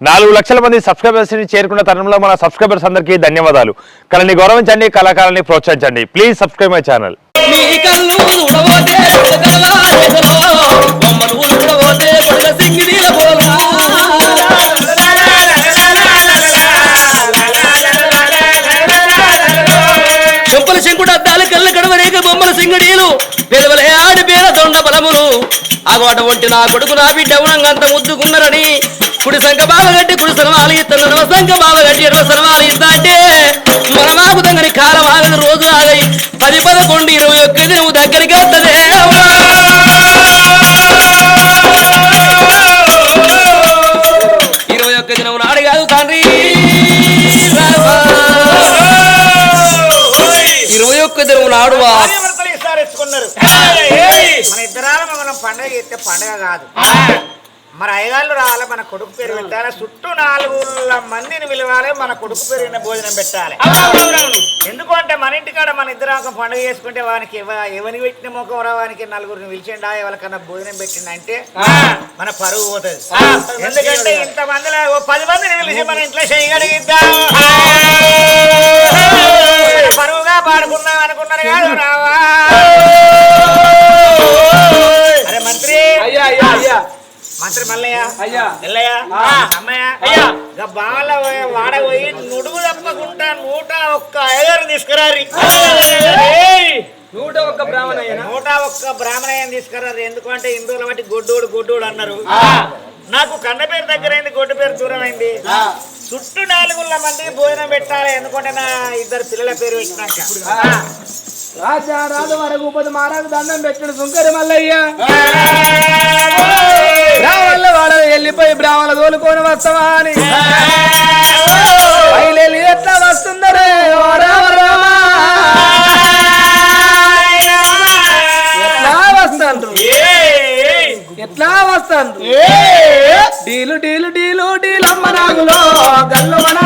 నాలుగు లక్షల మంది సబ్స్క్రైబర్స్ని చేరుకున్న తరుణంలో మన సబ్స్క్రైబర్స్ అందరికీ ధన్యవాదాలు. కళని గౌరవించండి కళాకారాన్ని ప్రోత్సహించండి. ప్లీజ్ సబ్స్క్రైబ్ మై ఛానల్ నీ కళ్ళు చెంపల శంకుడు అద్దాలు కళ్ళ కడవలేక బొమ్మల సింగడీలు పెదవలే బలములు ఆగోట ఒంటి నా కొడుకు నా బిడ్డ ఉనంగంత ముద్దుకున్నారని కుడి సంఖ బావగట్టి కుడి సనమాలు ఇస్తాను ఎడమ సంఖ బావగట్టి ఎడమ సనమాలు ఇస్తా అంటే మన మాకు తంగని కాలం ఆగదు రోజు ఆగయి పది పదకొండు ఇరవై ఒక్కది నువ్వు దగ్గరికి వస్తదే ఇరవై ఒక్క దినం నాడు కాదు తండ్రి. రావా. ఇరవై ఒక్క దినం నాడు మన ఇద్దరాల మనం పండగ చేస్తే పండగ కాదు. మరి అయ్యగాళ్ళు రావాలి మన కొడుకు పేరు పెట్టాలి చుట్టూ నాలుగు మందిని పిలవాలి మన కొడుకు పేరున భోజనం పెట్టాలి. ఎందుకంటే మన ఇంటికాడ మన ఇద్దరు ఒక పండుగ చేసుకుంటే వానికి ఎవ- ఎవరికి పెట్టిన మొక్క వానికి నలుగురిని పిలిచిండా ఎవరికన్నా భోజనం పెట్టిండంటే మన పరువు పోతుంది. ఎందుకంటే ఇంత మందిలో పది మందిని పిలిచి మన ఇంట్లో చేయగలిగిద్దాం పరువుగా పాడుకుందాం అనుకున్నారు కాదు రావా? మంత్రి. అయ్యా అయ్యా అయ్యా. మంత్రి మల్లయ్య. అయ్యా. ఎల్లయ్య అమ్మయ్య. అయ్యా. ఇక బాల వాడ పోయి నుడుగు తప్పకుండా నూట ఒక్క ఐదారు తీసుకురారి. నూట ఒక్క బ్రాహ్మణ నూట ఒక్క బ్రాహ్మణయ్యని తీసుకురారు. ఎందుకంటే హిందువుల బట్టి గొడ్డోడు గొడ్డోడు అన్నారు. నాకు కన్న పేరు దగ్గరైంది గొడ్డు పేరు దూరం అయింది చుట్టూ నాలుగుల మందికి భోజనం పెట్టాలి. ఎందుకంటే నా ఇద్దరు పిల్లల పేరు పెట్టినాక రాజా వరకు ఉపది మారాకు దండం పెట్టాడు సుంకరి మల్లయ్య. బ్రాహ్మణుల వాడ వెళ్ళిపోయి బ్రాహ్మణ తోలుకొని వస్తావా అని. బయలు ఎట్లా వస్తుందరే? ఎట్లా వస్తాను ఎట్లా వస్తాండ్రు? డీలు డీలు డీలు డీలు అమ్మ నాగులో గల్లు మన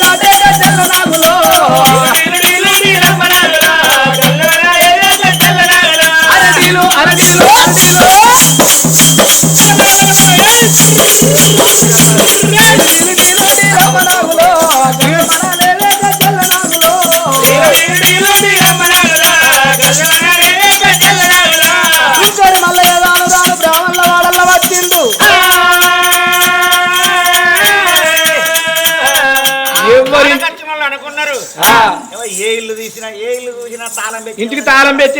నాగులేదే జల్ల నాగులో పొట్టు కలలు ఇంటికి తాళం పెట్టే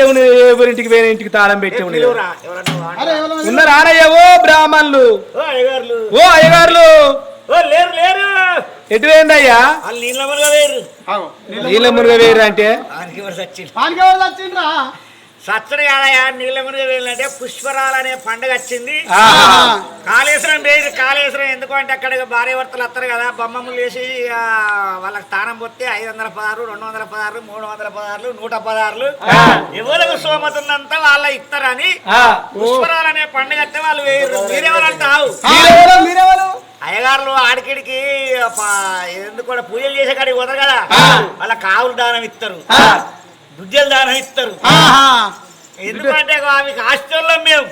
ఎవరింటికి వేరే ఇంటికి తాళం పెట్టే. ఉన్నారు ఆనయ్యవో బ్రాహ్మణులు. ఓ అయ్యగారులు. ఓ అయ్యగారులు. ఓ లేరు లేరు. ఎటు పోయిందయ్యా నీళ్ళ మరుగా లేరు నీళ్ళ మురుగ వేరు అంటే? సచ్చడి కాదయా నీళ్ళ పుష్పరాలు అనే పండుగ వచ్చింది. కాళేశ్వరం వేరు కాళేశ్వరం ఎందుకు అంటే అక్కడ భార్య భర్తలు వస్తారు కదా బొమ్మలు వేసి వాళ్ళకి స్థానం పొత్తే ఐదు వందల పదహారు రెండు వందల పదహారు మూడు వందల పదహారులు నూట పదహారులు. ఎవరికి సోమత ఉన్నంత వాళ్ళ ఇస్తారని ఆ. పుష్పరాలు అనే పండుగ వస్తే వాళ్ళు వేయరు మీరెవరంటావు? మీరెవరు? మీరెవరు? అయ్యగారులు ఆడికిడికి ఎందుకు కూడా పూజలు చేసే కాడికి పోతారు కదా. వాళ్ళ కావులు దానం ఇస్తారు. దుడ్డలు దానం ఇస్తారు. ఎందుకంటే అవి హాస్టల్లో మేము.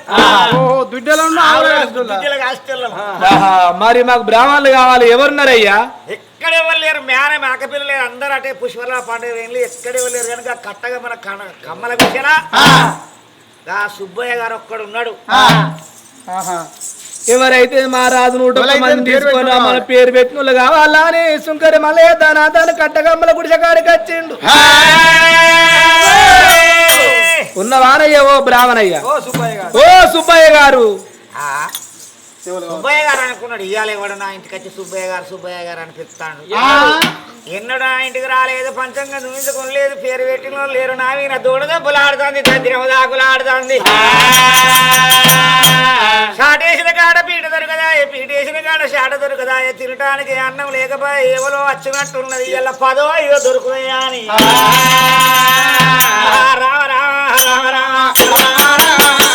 మరి మాకు బ్రాహ్మణులు కావాలి ఎవరున్నారయ్యా? ఎక్కడ లేరు మేన మేకపిల్ల లేరు అందరూ అటే పుష్పల పండుగ వెళ్ళి ఎక్కడ ఎవరు లేరు కనుక కట్టగా మన కన- కమ్మల ఆ. సుబ్బయ్య గారు ఒక్కడు ఉన్నాడు ఎవరైతే మా రాజు నూట మంది తీసుకొని మన పేరు పెట్టిన వాళ్ళు. కావాలా అని సుంకరి దాని దాని కట్టగమ్మల గుడిసె కాడికి వచ్చిండు. ఉన్న వానయ్య ఓ బ్రాహ్మణయ్య. ఓ సుబ్బయ్య గారు. సుబ్బయ్య గారు అనుకున్నాడు ఇవాళ ఎవడు నా ఇంటికి వచ్చి సుబ్బయ్య గారు సుబ్బయ్య గారు అని పిలుస్తాడు ఎన్నడు నా ఇంటికి రాలేదు పంచంగా చూపించుకోలేదు పేరు పెట్టిన వాళ్ళు లేరు నా మీద దూడ దెబ్బలు ఆడుతుంది దద్దిరమ దాకులు ఆడుతుంది షాటేసిన కాడ పీట దొరకదా పీటేసిన కాడ షాట దొరకదా తినటానికి అన్నం లేకపోయి ఎవరో వచ్చినట్టున్నది ఇలా పదో ఇదో దొరుకుతాయా అని. రామ రామ రామ రామ గుడిసెలకెళ్ళి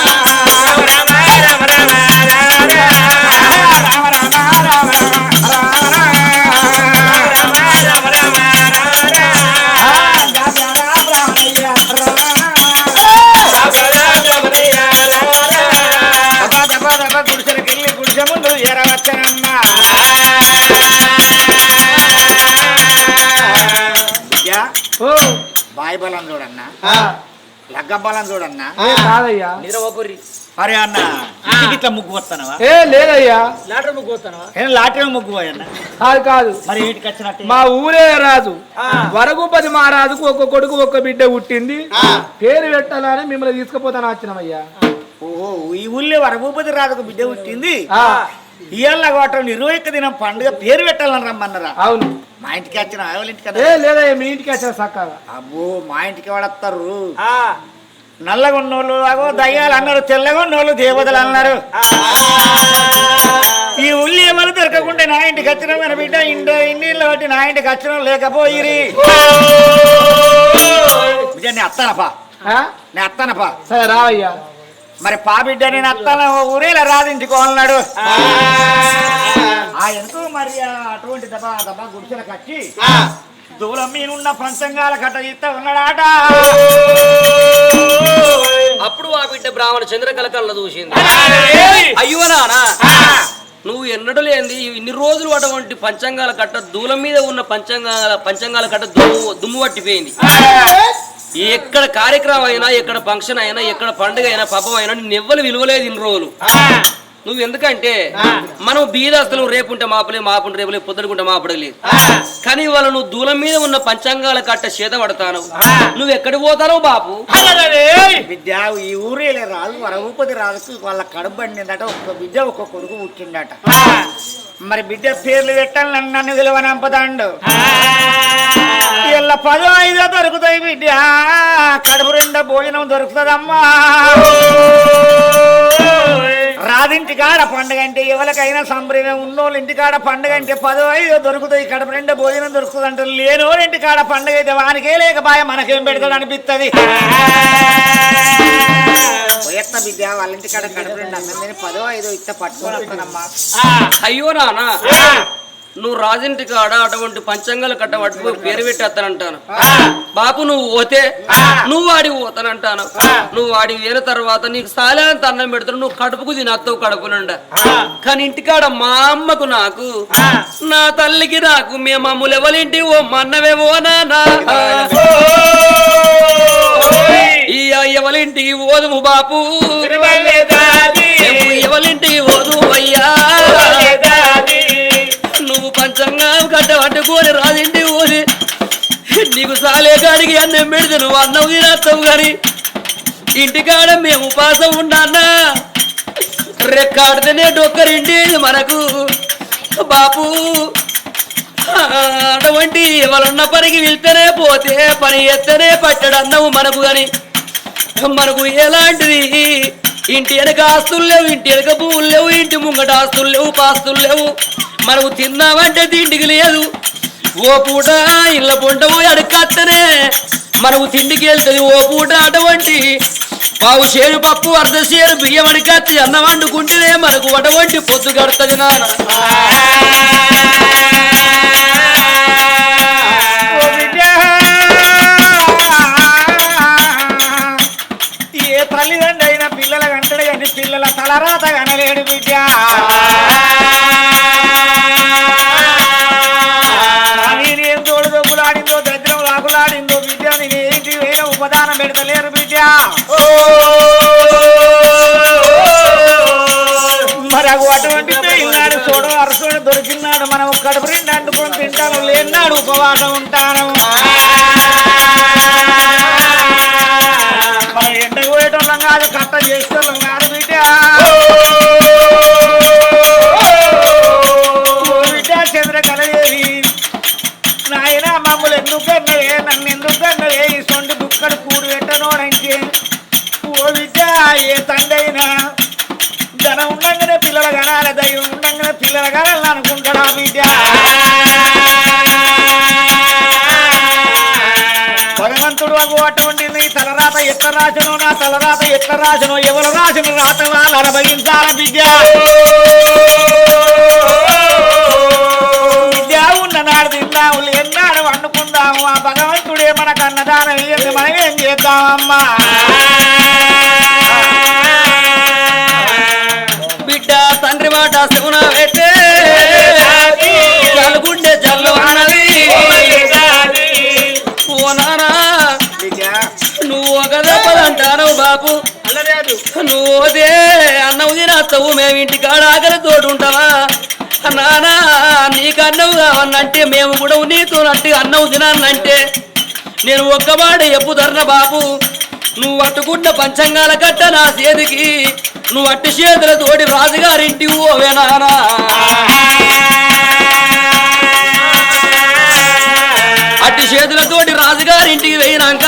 బలం చూడన్నా? ఏ కాదయ్యా. నిద్ర ఓపుర్రి అరే అన్న ఇట్లా ముగ్గు వస్తానవా ఏ లేదయ్యా. లాటర్ ముగ్గు పోతానవా ఏం లాటే ముగ్గు పోయన్న కాదు కాదు. మరి వచ్చినట్టు. మా ఊరే రాజు. వరగుపతి మహారాజుకు ఒక్క కొడుకు ఒక్క బిడ్డ పుట్టింది. పేరు పెట్టాలని మిమ్మల్ని తీసుకుపోతాను వచ్చినామయ్యా. ఓహో ఈ ఊళ్ళో వరభూపతి రాజుకు బిడ్డ పుట్టింది? ఆ, ఇయ్యాల గోటం ఇరవై ఒక్క దినం పండుగ పేరు పెట్టాలని రమ్మన్నారా? అవును. మా ఇంటికి వచ్చిన ఇంటికి ఏ లేదయ్యా మీ ఇంటికి వచ్చిన చక్కగా అబ్బో మా ఇంటికి వాడత్తారు నల్లగా ఉన్నోళ్ళు అగో దయ్యాలు అన్నారు తెల్లగా ఉన్నోళ్ళు దేవతలు అన్నారు. ఈ ఉల్లి ఏమని దొరకకుండా నా ఇంటికి వచ్చిన మన బిడ్డ ఇండో ఇన్నీళ్ళు బట్టి నా ఇంటికి వచ్చిన లేకపోయిరి. నేను అత్తానపా? నేను అత్తానపా సరే రావయ్యా. మరి పా బిడ్డ నేను అత్తాన ఊరేలా రాదించుకోవాలన్నాడు ఆ. ఎందుకు మరి అటువంటి దబా దబా గుడిసెల కట్టి దూరం మీనున్న పంచంగాల కట్ట ఇస్తా ఉన్నాడాట అప్పుడు ఆ బిడ్డ బ్రాహ్మణ చంద్రకళ కళ్ళ చూసింది. అయ్యో నానా. నువ్వు ఎన్నడూ లేనిది ఇన్ని రోజులు అటువంటి పంచంగాల కట్ట దూలం మీద ఉన్న పంచంగాల పంచంగాల కట్ట దుమ్ము దుమ్ము పట్టిపోయింది. ఎక్కడ కార్యక్రమం అయినా ఎక్కడ ఫంక్షన్ అయినా ఎక్కడ పండుగ అయినా పబ్బం అయినా నివ్వలు విలువలేదు ఇన్ని రోజులు. నువ్వు ఎందుకంటే మనం బీదాస్తులు రేపుంటే మాపలే మాపుంటే రేపులే పొద్దునుకుంటే మాపడలేదు కానీ వాళ్ళ నువ్వు దూలం మీద ఉన్న పంచంగాల కట్ట చేత పడతాను నువ్వు ఎక్కడికి పోతానో బాపు? బిడ్డ ఈ ఊరేలే రాజు వరభూపతి రాజుకు వాళ్ళ కడుపు పండిందట ఒక్క బిడ్డ ఒక్క కొడుకు పుట్టిండట మరి బిడ్డ పేర్లు పెట్టాలి నన్ను నన్ను విలువనంపదాండు ఇలా పదో ఐదో దొరుకుతాయి బిడ్డ. కడుపు రెండో భోజనం దొరుకుతుందమ్మా. రాదింటి కాడ పండుగ అంటే ఎవరికైనా సంబరమే ఉన్నోళ్ళు ఇంటి కాడ పండుగ అంటే పదో ఐదో దొరుకుతాయి కడుపు రెండో భోజనం దొరుకుతుంది అంటే లేనోడు ఇంటి కాడ పండుగ అయితే వానికే లేకపాయ మనకేం పెడతాడు అనిపిస్తుంది బిడ్డ వాళ్ళ ఇంటి కాడ కడుపు నిండా అన్నం తిని పదో ఐదో ఇస్తే అయ్యో నాన్న నువ్వు రాజింటి కాడ అటువంటి పంచంగాల కట్ట పట్టుకుని పేరు పెట్టేస్తానంటాను. బాపు నువ్వు పోతే నువ్వు వాడి పోతానంటాను. నువ్వు వాడి వేల తర్వాత నీకు సాలేంత అన్నం పెడతాను నువ్వు కడుపుకు తినస్తావు కడుపు నిండా కానీ ఇంటికాడ మా అమ్మకు నాకు నా తల్లికి నాకు మేము అమ్ములు ఎవరింటి ఓ మన్నవేవో నానా ఈ ఎవరింటికి ఓదుము బాపు. మేము ఎవరింటికి ఓదు అయ్యా. నువ్వు పంచంగా గడ్డ పట్టుకొని రాజింటి ఊరి. నీకు సాలే కాడికి అన్నం పెడితే నువ్వు అన్నం తినేస్తావు గాని. ఇంటికాడ మేము ఉపాసం ఉండన్నా రెక్కాడితేనే డొక్కరింటి మనకు. బాపు అటువంటి ఎవరున్న పనికి వెళ్తేనే పోతే పని ఎత్తనే పట్టడు అన్నము మనకు గాని. మనకు ఎలాంటిది? ఇంటి వెనక ఆస్తులు లేవు ఇంటి వెనక పువ్వులు లేవు ఇంటి ముంగట ఆస్తులు లేవు పాస్తులు లేవు. మనకు తిన్నామంటే తిండికి లేదు. ఓ పూట ఇళ్ళ పొంటము అడుక్కత్తనే. మనకు తిండికి వెళ్తుంది ఓ పూట అటువంటి. పావు చేరు పప్పు అర్ధ చేరు బియ్యం అడికత్తి అన్నం వండుకుంటేనే మనకు అటువంటి పొద్దు కడుతుంది నాన్న. కడుపు నిండా అంటుకొని తింటాను లేన్నాడు ఉపవాసం ఉంటాను. మనం ఎండకు పోయేటోళ్ళం కాదు కట్ట చేసేటోళ్ళం కాదు బిడ్డ. బిడ్డ చంద్రకళ దేవి నాయన మమ్మల్ని ఎందుకన్నయే నన్ను ఈ సొంటి దుక్కడు కూడి పెట్టనోడంటే ఓ బిడ్డ ఏ తండ్రి అయినా ధనం ఉండగానే పిల్లల గణాల దయ్యం. ఉండగానే బిడ్డ? భగవంతుడు అగు అటువంటి నీ తలరాత ఎట్ల రాజను నా తలరాత ఎట్ల రాజను ఎవరు రాజను రాత వాళ్ళు అనుభవించాల బిడ్డ విద్య ఉన్ననాడు తిందాము ఎన్నాడు వండుకుందాము ఆ భగవంతుడే మనకు అన్నదానం ఇయ్యండి మనం ఏం చేద్దామమ్మా? బిడ్డ తండ్రి మాట శివునా మేము ఇంటి కాడ ఆకలి ఉంటావా నానా నీకు అన్నం కావాలంటే మేము కూడా నీతో నట్టు అన్నం తినాలంటే నేను ఒక్కవాడు మాట ఎప్పుదర్న బాబు. నువ్వు అట్టుకున్న పంచంగాల కట్ట నా చేతికి. నువ్వు అట్టి చేతుల తోటి రాజుగారింటి ఓవే నానా. అట్టి చేతులతోటి రాజుగారింటికి పోయినాక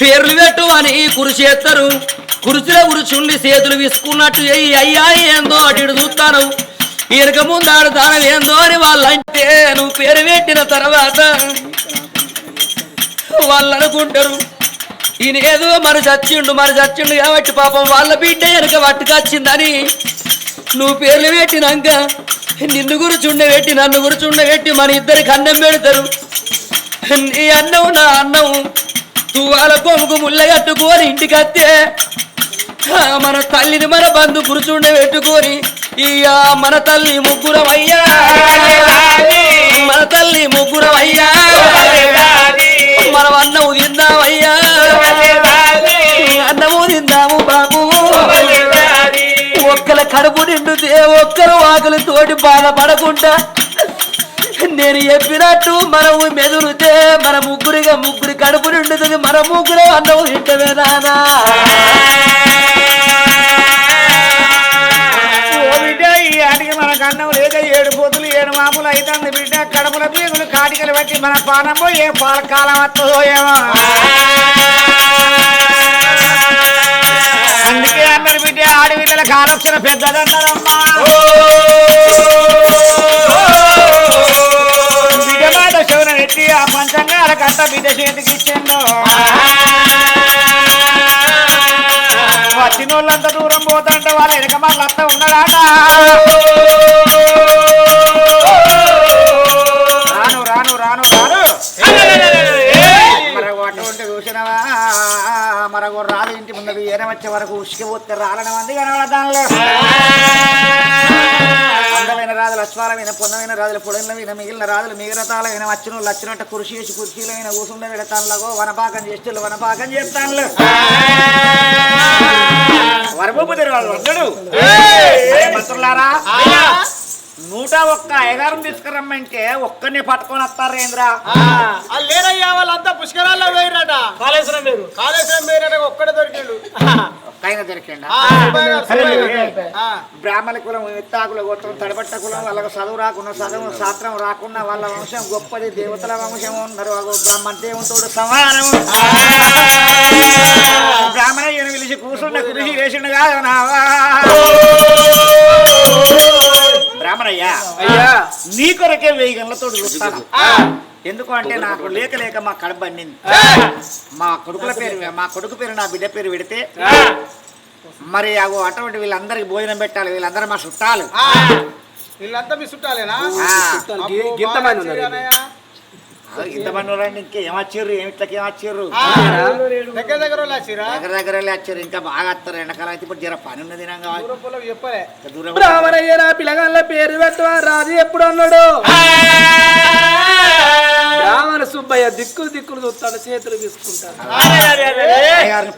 పేర్లు పెట్టు అని కురిసేస్తారు కుర్చీలో కూర్చుండి చేతులు విసుకున్నట్టు ఎయ్యి అయ్యా ఏందో అటు ఇటు చూస్తాను. ఇరక ముందు ఆడతాను ఏందో అని వాళ్ళంటే నువ్వు పేరు పెట్టిన తర్వాత వాళ్ళు అనుకుంటారు. ఈయన ఏదో మరి చచ్చిండు మరి చచ్చిండు కాబట్టి పాపం వాళ్ళ బిడ్డ వెనక పట్టుకొచ్చిందని నువ్వు పేర్లు పెట్టినాక నిన్ను గురుచుండ పెట్టి నన్ను గురుచుండ పెట్టి మన ఇద్దరికి అన్నం పెడతారు. నీ అన్నం నా అన్నం తువాల కొమ్ముకు ముళ్ళ కట్టుకొని ఇంటికి వస్తే మన తల్లిని మన బంధు గురుచుండ పెట్టుకొని ఇయ్యా మన తల్లి ముగ్గురమయ్యా. మన తల్లి ముగ్గురం మనం అన్నం తిందామయ్యా. అన్నము తిందాము బాబు. ఒక్కల కడుపు నిండుతే ఒక్కరు ఆకలి తోటి బాధపడకుండా నేను చెప్పినట్టు మనం మెదురుతే మన ముగ్గురిగా ముగ్గురి కడుపు నిండుతుంది మన ముగ్గురు అన్నం తింటమే నానా. లేక ఏడు పోతులు ఏడు మాపులు అవుతుంది బిడ్డ. కడుపుల పీగులు కాటికలు బట్టి మన పానం పోయి ఏ పాల కాలం వస్తుందో ఏమో. అందుకే అన్నారు బిడ్డ ఆడి బిడ్డల కాలక్షణ పెద్దదన్నారమ్మా శివన ఆ పంచంగాల కట్ట బిడ్డ చేతికి ఇచ్చిండు వచ్చిన వాళ్ళంత దూరం పోతుంటే వాళ్ళ వెనక మళ్ళీ అత్త ఉన్నాడా రాను రాను రాను రాను. మరొక రాలు ఇంటి ముందు ఏన వచ్చే వరకు ఉసికి పోతే రాలని మంది కనబడదానిలో అందమైన రాజులు అశ్వాలమైన పొందమైన రాజులు పొడైన మిగిలిన రాజులు మిగతాలైన వచ్చిన వాళ్ళు వచ్చినట్టు కుర్చీ వేసి కుర్చీలైన కూర్చుండే పెడతానులగో వనపాకం చేస్తే వనపాకం చేస్తాను వరభూపతి వాళ్ళు వద్దడు. మంత్రులారా. నూట ఒక్క అయ్యగారం తీసుకురమ్మంటే ఒక్కనే పట్టుకొని వస్తారు ఏంద్రా? లేరయ్యా వాళ్ళంతా పుష్కరాల్లో వేయరట కాళేశ్వరం వేరు కాళేశ్వరం వేరట ఒక్కడే దొరికిండు. ఒక్కైనా దొరికిండా? బ్రాహ్మణ కులం విత్తాకుల గోత్రం తడబట్ట కులం వాళ్ళకి చదువు రాకుండా చదువు శాస్త్రం రాకుండా వాళ్ళ వంశం గొప్పది దేవతల వంశం ఉన్నారు అగో బ్రాహ్మణ దేవునితోడు సమానం. బ్రాహ్మణ ఈయన పిలిచి కూర్చుండే కృషి వేసిండు కాదు నావా. అయ్యా. నీ కొరకే వెయ్యి గంటలతో చూస్తాను ఎందుకు అంటే నాకు లేక లేక మా కడుపు బండింది మా కొడుకుల పేరు మా కొడుకు పేరు నా బిడ్డ పేరు పెడితే మరి అగో అటువంటి వీళ్ళందరికి భోజనం పెట్టాలి వీళ్ళందరూ మా చుట్టాలు. వీళ్ళంతా మీ చుట్టాలేనా? ఇంతమంది ఉన్నారండి ఇంకేం వచ్చారు ఏమిట్లకి ఏం వచ్చారు ఆ, దగ్గర దగ్గర దగ్గర దగ్గర వచ్చారు ఇంకా బాగా వస్తారు ఎండాకాలం అయితే ఇప్పుడు జర పని ఉన్నది నా పిల్లగాళ్ళ పేరు పెట్టవా రాజు ఎప్పుడు అన్నాడు? బ్రాహ్మణ సుబ్బయ్య దిక్కులు దిక్కులు చూస్తాడు చేతులు తీసుకుంటాడు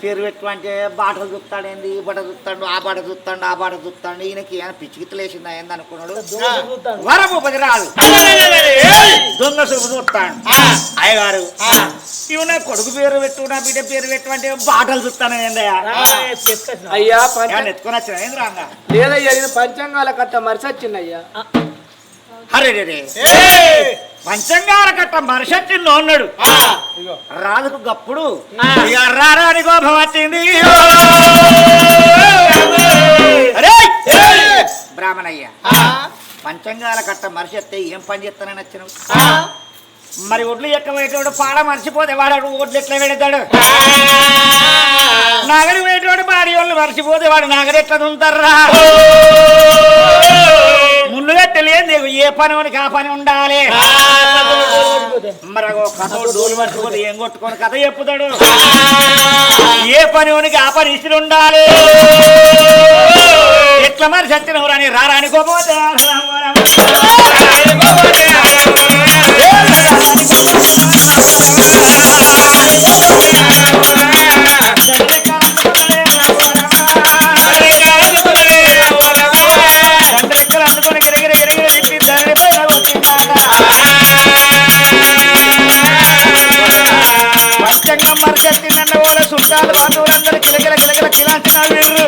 పేరు పెట్టు అంటే బాటలు చూస్తాడేంది ఈ బాట చూస్తాడు ఆ బాట చూస్తాడు ఆ బాట చూస్తాడు. ఈయనకి ఏమైనా పిచ్చికిత్తలు వేసిందా ఏంది అనుకున్నాడు? వరభూపతి రాదు. దొంగ చూపు చూస్తాడు. అయ్యగారు ఇవి నా కొడుకు పేరు పెట్టు నా బిడ్డ పేరు పెట్టు అంటే బాటలు చూస్తాను ఏందయ్యా అయ్యా? ఎత్తుకొని వచ్చిన ఏంది రాంగా? లేదయ్యా పంచాంగాల కట్ట మరిసొచ్చిందయ్యా. అరే రే రే పంచంగాల కట్ట మనిషి ఉన్నాడు రాజుకు గప్పుడు. రారాని కోపం వచ్చింది! బ్రాహ్మణయ్య. పంచంగాల కట్ట మనిషి వస్తే ఏం పని చేస్తానని వచ్చినావు మరి ఒడ్లు ఎక్కబోయేటోడు పాడ మర్చిపోతే వాడు ఒడ్లు ఎట్లా పెడతాడు నాగరి పోయేటోడు బాడి వాళ్ళు మర్చిపోతే వాడు నాగరి ఎట్లా ముందుగా తెలియదు నీకు ఏ పని వానికి ఆ పని ఉండాలి మరి కథ డోలు మర్చిపోతే ఏం కొట్టుకొని కథ చెప్పుతాడు? ఏ పని వానికి ఆ పని ఇచ్చి ఉండాలి? ఎట్లా మరి సత్యనవరు అని రారాని కోపోతే పంచంగం మరిచెత్తిందన్న వాళ్ళ సుట్టాలు బంధువులందరూ కిలకిల కిలకిల కిలాంచిన వీళ్ళు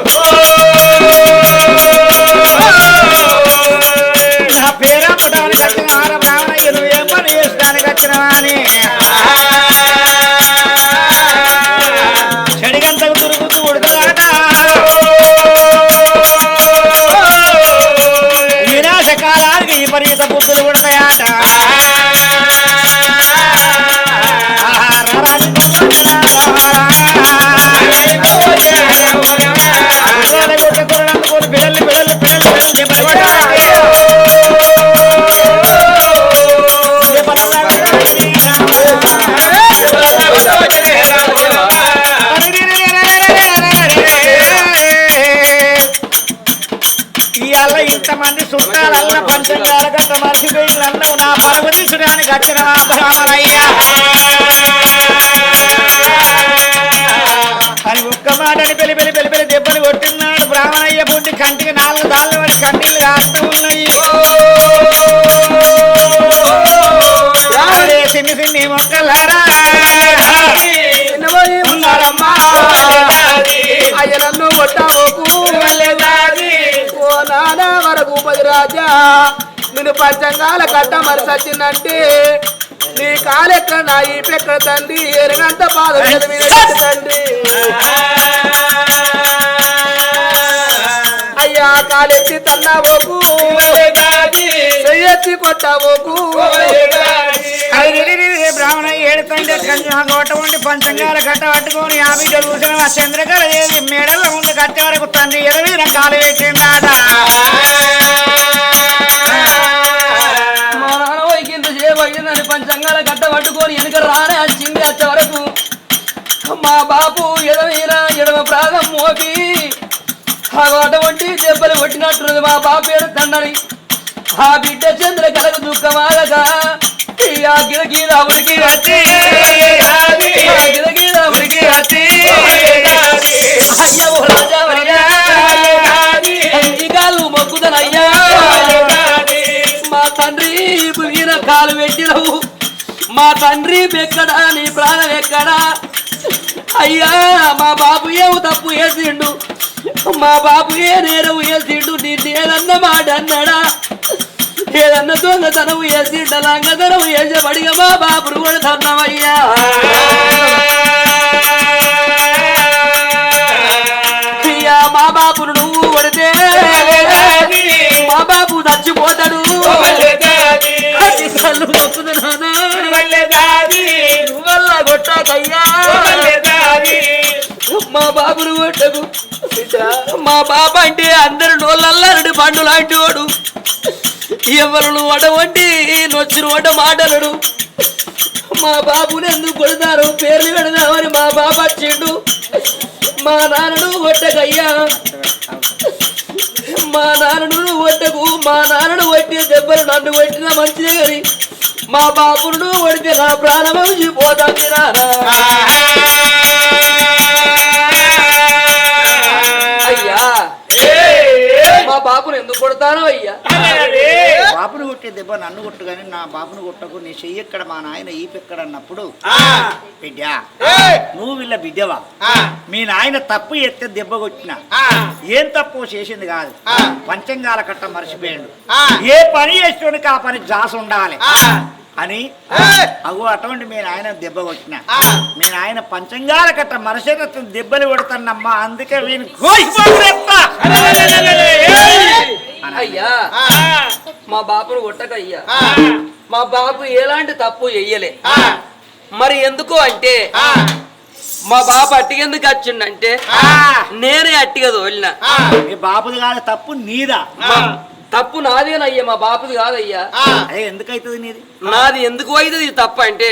గంట మర్చిపోయి నన్ను నా పరుగు తీసడానికి వచ్చిన బ్రాహ్మణయ్యా అని ఒక్క మాటని పెళ్ళి పెళ్ళి పెళ్ళి పెళ్ళి దెబ్బలు కొట్టినాడు బ్రాహ్మణయ్య పుట్టి కంటికి నాలుగు దాళ్ళు పడి కన్నీళ్ళు కాస్తూ ఉన్నాయి. రాముడే సిన్ని సిన్ని మొక్కలారా. ఉన్నారమ్మా. అయ్యనన్ను కొట్టావోకు ఓ నానా వరకు పది రాజా. నేను పంచంగాల కట్ట మరి సచ్చిందంటే నీ కాలెక్కడ నా ఈ పెక్కడ తండ్రి ఎరగంత బాధ తండ్రి. అయ్యా కాలెత్తి తన్నావోకు. చెయ్యెత్తి కొట్టావోకు. బ్రాహ్మణ ఏడుతంటే కోట ఉండి పంచంగాల కట్ట పట్టుకొని యాభై జరుగుతున్న ఆ చంద్రకళ ఏది మేడల ముందు కట్టే వరకు తండ్రి ఎడవీన కాలు వేసిందాట మా బాపు ఎడమీర ఎడమ ప్రాగం మోపి. ఆ అటువంటి దెబ్బలు కొట్టినట్టున్నది మా బాపు ఏడు తండని ఆ బిడ్డ చంద్ర కలకు దుఃఖమాలగా ఆ గిరగీర ఉరికి వచ్చి ఆ గిరగీర ఉరికి వచ్చి అయ్య రాజా వయ్యా ఈ మొక్కుదనయ్యా. మా తండ్రి ఈయన కాలు పెట్టినవు మా తండ్రి ఎక్కడా నీ ప్రాణం ఎక్కడా? అయ్యా మా బాబు ఏమో తప్పు వేసిండు మా బాబు ఏ నేరం వేసిండు నీ ఏదన్న మాట అన్నాడా? ఏదన్న దొంగతనం వేసిండ లంగతనం వేసబడిగా మా బాబును కూడా తన్నవయ్యా. అయ్యా మా బాబును నువ్వు కొడితే మా బాబు చచ్చిపోతాడు. అది కళ్ళు మొక్కుదు కొట్టాకయ్యా. మా బాబును కొట్టకు. మా బాబ అంటే అందరు నోళ్ళల్లారడు పండు లాంటి వాడు ఎవరు నువ్వు నొచ్చిన వంట మాటలడు. మా బాబుని ఎందుకు కొడతారు? పేర్లు పెడదామని మా బాబా వచ్చిండు. మా నాన్నను కొట్టకయ్యా. మా నాన్నను కొట్టకు. మా నాన్నను కొట్టిన దెబ్బలు నన్ను కొట్టిన మంచిదే కానీ మా బాబును కొడితే నా ప్రాణం పోతాంది నాన్న. కొడతాను అయ్యా? బాబును కొట్టే దెబ్బ నన్ను కొట్టు కానీ నా బాబును కొట్టకు. నీ చెయ్యి ఎక్కడ? మా నాయన ఈ పెక్కడ అన్నప్పుడు బిడ్డ నువ్వు వీళ్ళ బిడ్డవా? మీ నాయన తప్పు ఎత్తే దెబ్బ కొట్టిన? ఏం తప్పు చేసింది కాదు. పంచంగాల కట్ట మర్చిపోయాడు. ఏ పని చేసేవాడికి ఆ పని జాస ఉండాలి. అని అగో అటువంటి మీ నాయన దెబ్బ కొట్టిన. మీ నాయన పంచంగాల కట్ట మనుషులతో దెబ్బలు కొడతానమ్మా అందుకే వీని అయ్యా! మా బాపును కొట్టక అయ్యా. మా బాపు ఎలాంటి తప్పు చెయ్యలే. మరి ఎందుకు అంటే మా బాపు అట్టికెందుకు వచ్చిండంటే నేనే అట్టిగా తోలిన. మీ బాబుది కాదు తప్పు నీదా? తప్పు నాదేనయ్యా మా బాపుది కాదయ్యా. ఎందుకైతుంది నీది? నాది ఎందుకు అవుతుంది తప్పు అంటే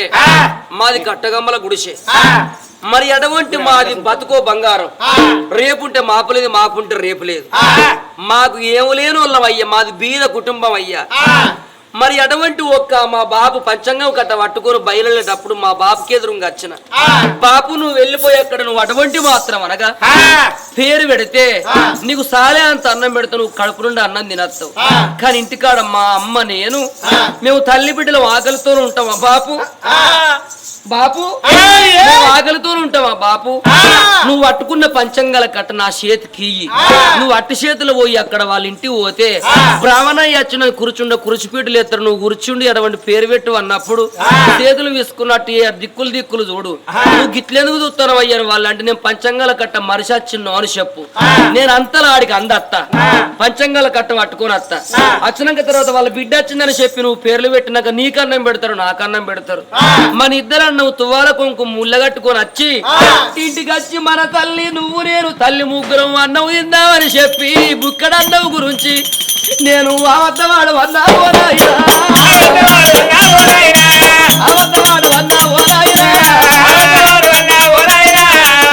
మాది కట్టగమ్మల గుడిసె. మరి అటువంటి మాది బతుకో బంగారం? రేపుంటే మాపులేదు మాపుంటే రేపు లేదు. మాకు ఏమి లేని వాళ్ళం అయ్యా మాది బీద కుటుంబం అయ్యా. మరి అటువంటి ఒక్క మా బాబు పంచంగం కట్ట పట్టుకొని బయలుదేరేటప్పుడు మా బాబుకి ఎదురుగా వచ్చిన. బాబు నువ్వు వెళ్ళిపోయి అక్కడ నువ్వు అటువంటి మాత్రం అనగా పేరు పెడితే నీకు సాలే అంత అన్నం పెడతా నువ్వు కడుపు నుండి అన్నం తినస్తావు. కానీ ఇంటికాడ మా అమ్మ నేను మేము తల్లి బిడ్డలు ఆకలితో ఉంటామా బాపు బాపు? ఆకలితో ఉంటావా బాపు? నువ్వు అట్టుకున్న పంచంగల కట్ట నా చేతికి. నువ్వు అట్టి చేతులు పోయి అక్కడ వాళ్ళ ఇంటికి పోతే బ్రాహ్మణయ్య వచ్చిన కూర్చుండ కురుచిపీటలు ఎత్తారు నువ్వు కూర్చుండి అటువంటి పేరు పెట్టు అన్నప్పుడు చేతులు వేసుకున్నట్టు దిక్కులు దిక్కులు చూడు. నువ్వు గిట్లెందుకు చూస్తావు అయ్యారు వాళ్ళు అంటే నేను పంచంగాల కట్ట మరిసి వచ్చిన అని చెప్పు. నేను అంతలా ఆడికి అందత్త. పంచంగాల కట్ట పట్టుకొని అత్త. వచ్చినాక తర్వాత వాళ్ళ బిడ్డ వచ్చిందని చెప్పి నువ్వు పేర్లు పెట్టినాక నీకన్నం పెడతారు నాకన్నం పెడతారు. మన ఇద్దరు నువ్వు తువ్వాల కుంకుమ ముళ్ళగట్టుకొని వచ్చి ఇంటికి వచ్చి మన తల్లి నువ్వు నేను తల్లి ముగ్గురం అన్నం తిందామని చెప్పి బుక్కడ అన్నం గురించి నేను అబద్ధవాడు అన్నావు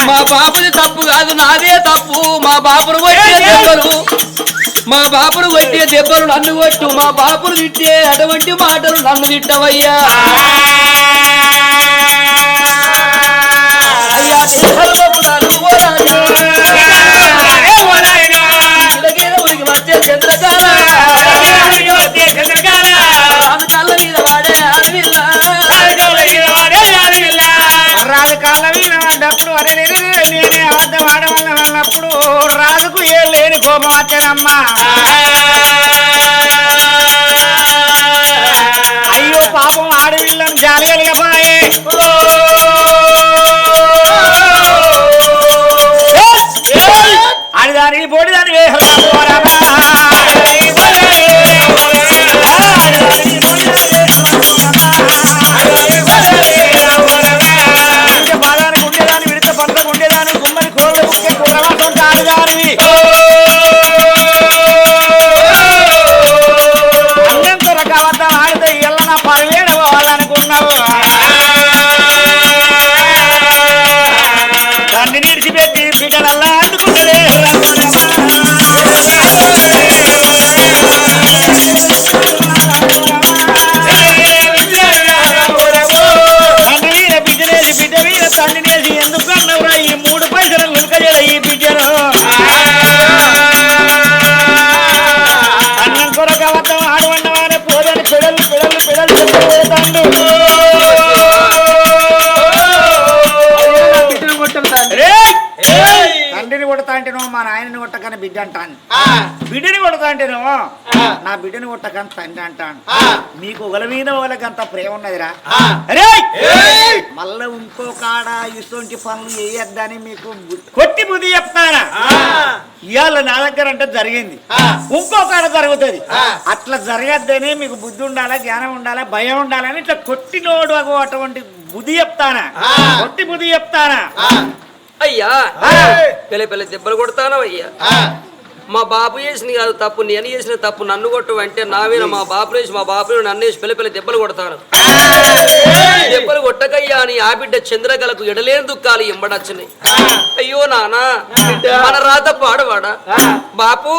మా బాబుది తప్పు కాదు నాదే తప్పు. మా బాబును కొట్టే దెబ్బలు. మా బాబును కొట్టే దెబ్బలు నన్ను కొట్టు. మా బాబును తిట్టే అటువంటి మాటలు నన్ను తిట్టవయ్యా. అన్నప్పుడు రాజుకు ఏం లేని కోపం వచ్చానమ్మా হয়ে আল্লাহর బిడ్డని కొడతా అంటే నువ్వు నా బిడ్డని కొట్టకని తండ్రి అంటాను మీకు ఒకల మీద ఒకరికి అంత ప్రేమ ఉన్నదిరా! మళ్ళా ఇంకో కాడ ఇటువంటి పనులు చేయొద్దని మీకు కొట్టి బుద్ధి చెప్తానా? ఇవాళ నా దగ్గర అంటే జరిగింది. ఇంకో కాడ జరుగుతుంది. అట్లా జరగద్దని మీకు బుద్ధి ఉండాలా జ్ఞానం ఉండాలా భయం ఉండాలని ఇట్లా కొట్టినోడు అగో అటువంటి బుద్ధి చెప్తానా? కొట్టి బుద్ధి చెప్తానా? అయ్యా! పిల్ల పిల్ల దెబ్బలు కొడతాను అయ్యా మా బాబు చేసిన కాదు తప్పు నేను చేసిన తప్పు నన్ను కొట్టు అంటే నా మీద మా బాబు వేసి మా బాబు నన్ను వేసి పిల్ల పిల్ల దెబ్బలు కొడతాను దెబ్బలు కొట్టకయ్యా అని ఆ బిడ్డ చంద్రకలకు ఎడలేని దుఃఖాలు ఎంబడచ్చినాయి అయ్యో నానా మన రాత పాడవాడా? బాపు!